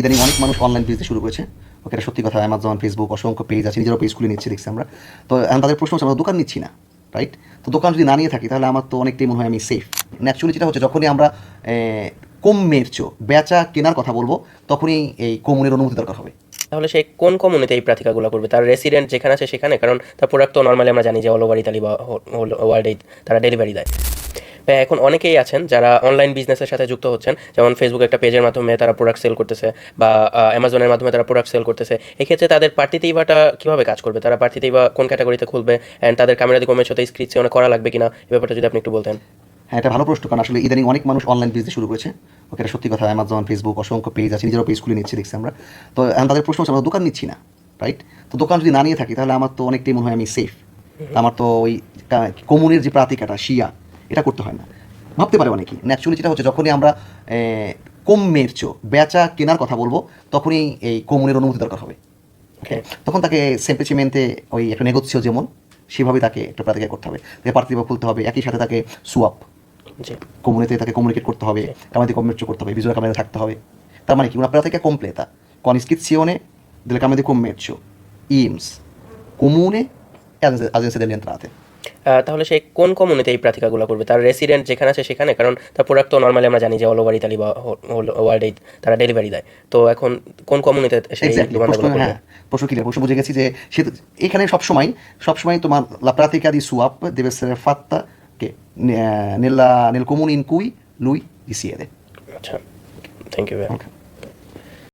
ইদানিং অনেক মানুষ অনলাইন বিজনেস শুরু করেছে। ওকে এটা সত্যি কথা অ্যামাজন ফেসবুক অসংখ্য পেজ আছে নিজেরও পেজ খুলে নিচ্ছি দেখছি আমরা। তো এখন তাদের প্রশ্ন হচ্ছে আমরা দোকান নিচ্ছি না রাইট তো দোকান যদি না নিয়ে থাকি তাহলে আমার তো অনেকটাই মনে হয় আমি সেফ ন্যাচুরালি যেটা হচ্ছে যখনই আমরা এ, কমের চো বেচা কেনার কথা বলব তখনই এই কমনের অনুমতি দরকার হবে। তাহলে সে কোন কমিউনিতে এই প্রার্থিকাগুলো করবে? তার রেসিডেন্ট যেখানে আছে সেখানে কারণ তার প্রোডাক্ট তো নর্মালি আমরা জানি যে অল ওভার ইতালি বা ওয়ার্ল্ডে তারা ডেলিভারি দেয়। এখন অনেকেই আছেন যারা অনলাইন বিজনেসের সাথে যুক্ত হচ্ছেন। যেমন ফেসবুক একটা পেজের মাধ্যমে তারা প্রোডাক্ট সেল করতেছে বা অ্যামাজনের মাধ্যমে তারা প্রোডাক্ট সেল করতেছে। এক্ষেত্রে তাদের পার্টিতেই বাটা কীভাবে কাজ করবে? তারা পার্টিতেই বা কোন ক্যাটাগরিতে খুলবে? অ্যান্ড তাদের ক্যামেরা দিয়ে কমের সাথে স্ক্রিপ্ট করা লাগবে কিনা? এই ব্যাপারটা যদি আপনি একটু বলতেন। হ্যাঁ এটা ভালো প্রশ্ন কারণ আসলে ইদানিং অনেক মানুষ অনলাইন বিজনেস শুরু করেছে। ওকে এটা সত্যি কথা অ্যামাজন ফেসবুক অসংখ্য পেজ আছে নিজেরও পেজ খুলে নিচ্ছি দেখছি আমরা। তো এখন তাদের প্রশ্ন হচ্ছে আমরা দোকান নিচ্ছি না রাইট তো দোকান যদি না নিয়ে থাকি তাহলে আমার তো অনেকটাই মনে হয় আমি সেফ আমার তো ওই কমুনের যে প্রাতিকাটা শিয়া এটা করতে হয় না। ভাবতে পারে অনেকেই। ন্যাচুরালি যেটা হচ্ছে যখনই আমরা এ, কমের চো বেচা কেনার কথা বলব তখনই এই কমুনের অনুমতি দরকার হবে। ওকে তখন তাকে সেম্পেচিমেন্টে ওই একটা নেগোসিও যেমন সেভাবে তাকে একটা প্রাতিকা করতে হবে। তাকে পার্থিবা খুলতে হবে একই সাথে তাকে সুয়াপ কমিউনিতে তাকে কমিউনিকেট করতে হবে আমাদের কমিউনিকেট করতে হবে ভিজুয়াল ক্যামেরা থাকতে হবে। তার মানে কি? una pratica completa con iscrizione delle camere di commercio IMSS comune e agenzie delle entrate তাহলে সে কোন কমিউনিতে এই প্রার্থিকাগুলো করবে? তার রেসিডেন্ট যেখানে আছে সেখানে? কারণ তার প্রোডাক্ট তো নর্মালি আমরা জানি যে অল ওভার ইতালি বা ওয়ার্ল্ডে তারা ডেলিভারি দেয়। তো এখন কোন কমিউনিতে সেই প্রশ্ন দোকানগুলো হ্যাঁ প্রশ্ন বুঝে গেছি যে সে এখানে সবসময় সবসময় তোমার la দি deve essere fatta che ne- nella, nel comune in cui lui আচ্ছা থ্যাংক ইউ Okay.